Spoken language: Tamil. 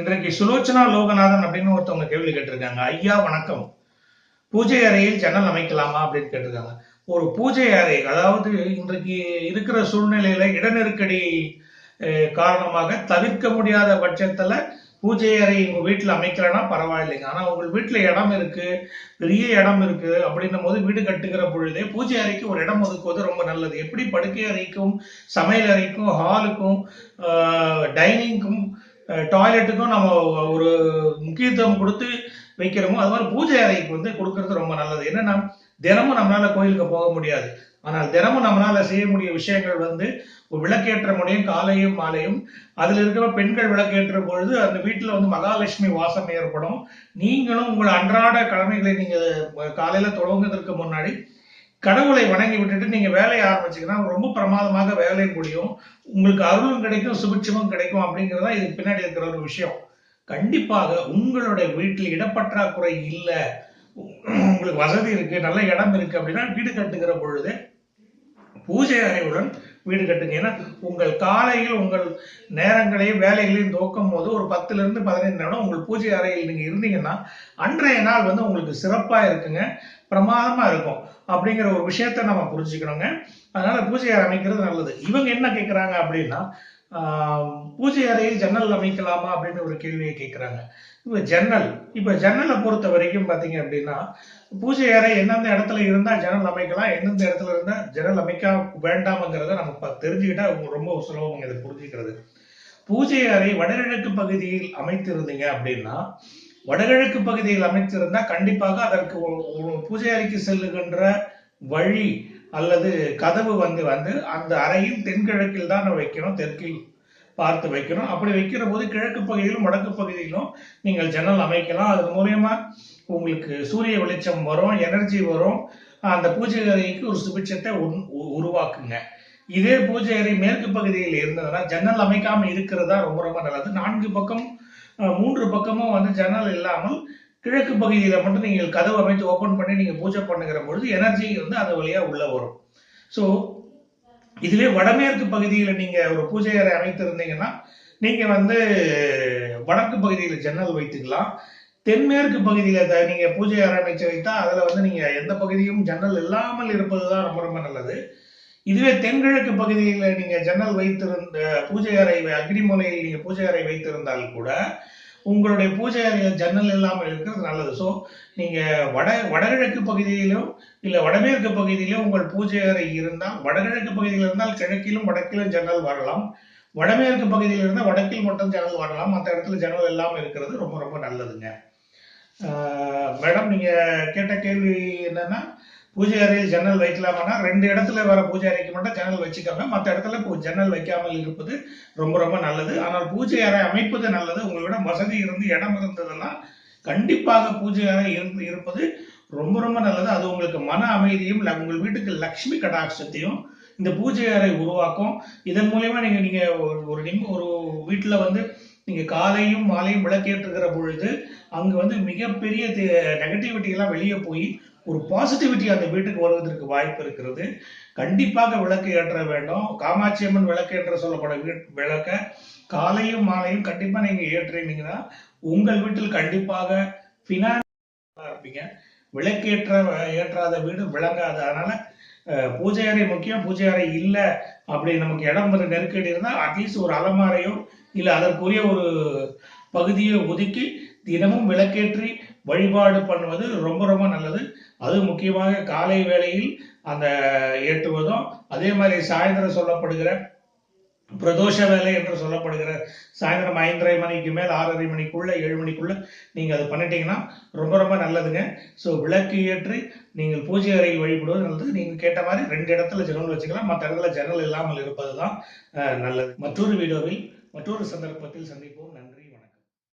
இன்றைக்கு சுலோச்சனா லோகநாதன் அப்படின்னு ஒருத்தவங்க கேள்வி கேட்டிருக்காங்க. ஐயா வணக்கம். பூஜை அறையில் ஜன்னல் அமைக்கலாமா அப்படின்னு கேட்டிருக்காங்க. ஒரு பூஜை அறை அதாவது இன்றைக்கு இருக்கிற சூழ்நிலையில இட நெருக்கடி காரணமாக தவிர்க்க முடியாத பட்சத்துல பூஜை அறை உங்க வீட்டில் அமைக்கலன்னா பரவாயில்லைங்க. ஆனா உங்க வீட்டில் இடம் இருக்கு பெரிய இடம் இருக்கு அப்படின்னும் போது வீடு கட்டுகிற பொழுதே பூஜை அறைக்கு ஒரு இடம் ஒதுக்குவது ரொம்ப நல்லது. எப்படி படுக்கை அறைக்கும் சமையல் அறைக்கும் ஹாலுக்கும் டைனிங்க்கும் டாய்லெட்டுக்கும் நம்ம ஒரு முக்கியத்துவம் கொடுத்து வைக்கிறோமோ அது மாதிரி பூஜை அறைக்கு வந்து கொடுக்கறது ரொம்ப நல்லது. என்னன்னா தினமும் நம்மளால கோயிலுக்கு போக முடியாது. ஆனால் தினமும் நம்மளால செய்யக்கூடிய விஷயங்கள் வந்து விளக்கேற்ற முடியும் காலையும் மாலையும் அதில் இருக்கிற பெண்கள் விளக்கேற்ற பொழுது அந்த வீட்டில் வந்து மகாலட்சுமி வாசம் ஏற்படும். நீங்களும் உங்கள் அன்றாட கடமைகளை நீங்கள் காலையில் தொடங்குவதற்கு முன்னாடி கடவுளை வணங்கி விட்டுட்டு நீங்க வேலையை ஆரம்பிச்சீங்கன்னா ரொம்ப பிரமாதமாக வேலை முடியும். உங்களுக்கு அருளும் கிடைக்கும் சுபிட்சமும் கிடைக்கும் அப்படிங்கிறது தான் இதுக்கு பின்னாடி இருக்கிற ஒரு விஷயம். கண்டிப்பாக உங்களுடைய வீட்டில் இடப்பற்றாக்குறை இல்லை. உங்களுக்கு வசதி இருக்கு நல்ல இடம் இருக்கு அப்படின்னா வீடு கட்டுகிற பொழுது பூஜை அறையுடன் வீடு கட்டுங்க. ஏன்னா உங்கள் காலையில் உங்கள் நேரங்களையும் வேலைகளையும் துவக்கும் போது ஒரு பத்துலேருந்து பதினைந்து நிமிடம் உங்கள் பூஜை அறையில் நீங்கள் இருந்தீங்கன்னா அன்றைய நாள் வந்து உங்களுக்கு சிறப்பாக இருக்குங்க. பிரமாதமாக இருக்கும். அப்படிங்கிற ஒரு விஷயத்த நம்ம புரிஞ்சுக்கணுங்க. அதனால் பூஜை அறை அமைக்கிறது நல்லது. இவங்க என்ன கேட்குறாங்க அப்படின்னா பூஜை அறையில் ஜன்னல் அமைக்கலாமா அப்படின்னு ஒரு கேள்வியை கேட்குறாங்க இப்போ ஜன்னல். இப்ப ஜன்னலை பொறுத்த வரைக்கும் பாத்தீங்க அப்படின்னா பூஜை அறை எந்தெந்த இடத்துல இருந்தா ஜன்னல் அமைக்கலாம் எந்தெந்த இடத்துல இருந்தா ஜன்னல் அமைக்க வேண்டாம்ங்கிறத நம்ம தெரிஞ்சுக்கிட்டா உங்களுக்கு ரொம்ப சுலபம் இதை புரிஞ்சுக்கிறது. பூஜை அறை வடகிழக்கு பகுதியில் அமைத்திருந்தீங்க அப்படின்னா வடகிழக்கு பகுதியில் அமைத்திருந்தா கண்டிப்பாக அதற்கு பூஜை அறைக்கு செல்லுகின்ற வழி அல்லது கதவு வந்து வந்து அந்த அறையின் தென்கிழக்கில் தான் வைக்கணும் தெற்கில் பார்த்து வைக்கணும். அப்படி வைக்கிற போது கிழக்கு பகுதியிலும் வடக்கு பகுதியிலும் நீங்கள் ஜன்னல் அமைக்கலாம். அது மூலயமா உங்களுக்கு சூரிய வெளிச்சம் வரும் எனர்ஜி வரும். அந்த பூஜை அறைக்கு ஒரு சுபிட்சத்தை உ- உருவாக்குங்க. இதே பூஜை அறை மேற்கு பகுதியில் இருந்ததுன்னா ஜன்னல் அமைக்காம இருக்கிறதா ரொம்ப ரொம்ப நல்லது. நான்கு பக்கம் மூன்று பக்கமும் வந்து ஜன்னல் இல்லாமல் கிழக்கு பகுதியில மட்டும் நீங்கள் கதவு அமைத்து ஓபன் பண்ணி நீங்க பூஜை பண்ணுகிற பொழுது எனர்ஜி வந்து அது வழியா உள்ள வரும். ஸோ இதுவே வடமேற்கு பகுதியில் நீங்க ஒரு பூஜை அறை அமைத்திருந்தீங்கன்னா நீங்க வந்து வடக்கு பகுதியில் ஜன்னல் வைத்துக்கலாம். தென்மேற்கு பகுதியில் நீங்கள் நீங்க பூஜை அறை அமைச்சு வைத்தா அதுல வந்து நீங்க எந்த பகுதியும் ஜன்னல் இல்லாமல் இருப்பதுதான் ரொம்ப ரொம்ப நல்லது. இதுவே தென்கிழக்கு பகுதியில் நீங்க ஜன்னல் வைத்திருந்த பூஜை அறை அக்னி நீங்கள் நீங்க பூஜை அறை வைத்திருந்தால் கூட உங்களுடைய பூஜை ஜன்னல் இல்லாமல் இருக்கிறது நல்லது. ஸோ நீங்கள் வட வடகிழக்கு பகுதியிலும் இல்லை வடமேற்கு பகுதியிலும் உங்கள் பூஜை அறை இருந்தால் வடகிழக்கு பகுதியில் இருந்தால் கிழக்கிலும் வடக்கிலும் ஜன்னல் வரலாம். வடமேற்கு பகுதியில் இருந்தால் வடக்கில் மட்டும் ஜன்னல் வரலாம். மற்ற இடத்துல ஜன்னல் இல்லாமல் இருக்கிறது ரொம்ப ரொம்ப நல்லதுங்க. மேடம் நீங்கள் கேட்ட கேள்வி என்னன்னா பூஜை அறையில் ஜன்னல் வைக்கலாமான்னா ரெண்டு இடத்துல வர பூஜை அறைக்கு மட்டும் ஜன்னல் வச்சுக்காம மற்ற இடத்துல ஜன்னல் வைக்காமல் இருப்பது ரொம்ப ரொம்ப நல்லது. ஆனால் பூஜை அறை அமைப்பது நல்லது. உங்களிடம் வசதி இருந்து இடம் இருந்ததெல்லாம் கண்டிப்பாக பூஜை அறை இருந்து இருப்பது ரொம்ப ரொம்ப நல்லது. அது உங்களுக்கு மன அமைதியும் உங்கள் வீட்டுக்கு லக்ஷ்மி கடாட்சத்தையும் இந்த பூஜை அறை உருவாக்கும். இதன் மூலயமா நீங்க நீங்க ஒரு ஒரு நிம் ஒரு வீட்டுல வந்து நீங்க காலையும் மாலையும் விளக்கேற்றுகிற பொழுது அங்க வந்து மிகப்பெரிய நெகட்டிவிட்டி எல்லாம் வெளியே போய் ஒரு பாசிட்டிவிட்டி அந்த வீட்டுக்கு வருவதற்கு வாய்ப்பு இருக்கிறது. கண்டிப்பாக விளக்கு ஏற்ற வேண்டும். காமாட்சி அம்மன் விளக்கு ஏற்ற சொல்லப்பட விளக்க காலையும் மாலையும் கண்டிப்பா நீங்க ஏற்றினீங்கன்னா உங்கள் வீட்டில் கண்டிப்பாக ஃபினான்ஸ் இருப்பீங்க. விளக்கேற்ற ஏற்றாத வீடு விளங்காது. அதனால பூஜை அறை முக்கியம். பூஜை அறை இல்லை அப்படி நமக்கு இடம் ஒரு நெருக்கடி இருந்தால் அட்லீஸ்ட் ஒரு அலமாரையோ இல்லை அதற்குரிய ஒரு பகுதியை ஒதுக்கி தினமும் விளக்கேற்றி வழிபாடு பண்ணுவது ரொம்ப ரொம்ப நல்லது. அது முக்கியமாக காலை வேளையில் அந்த ஏற்றுவதும் அதே மாதிரி சாயந்தரம் சொல்லப்படுகிற பிரதோஷ வேலை என்று சொல்லப்படுகிற சாயந்தரம் ஐந்தரை மணிக்கு மேல் ஆறரை மணிக்குள்ள ஏழு மணிக்குள்ள நீங்கள் அது பண்ணிட்டீங்கன்னா ரொம்ப ரொம்ப நல்லதுங்க. ஸோ விளக்கு ஏற்றி நீங்கள் பூஜை அறையில் வழிபடுவது நல்லது. நீங்கள் கேட்ட மாதிரி ரெண்டு இடத்துல ஜன்னல் வச்சுக்கலாம். மற்ற இடத்துல ஜன்னல் இல்லாமல் இருப்பது தான் நல்லது. மற்றொரு வீடியோவில் மற்றொரு சந்தர்ப்பத்தில் சந்திப்போம்.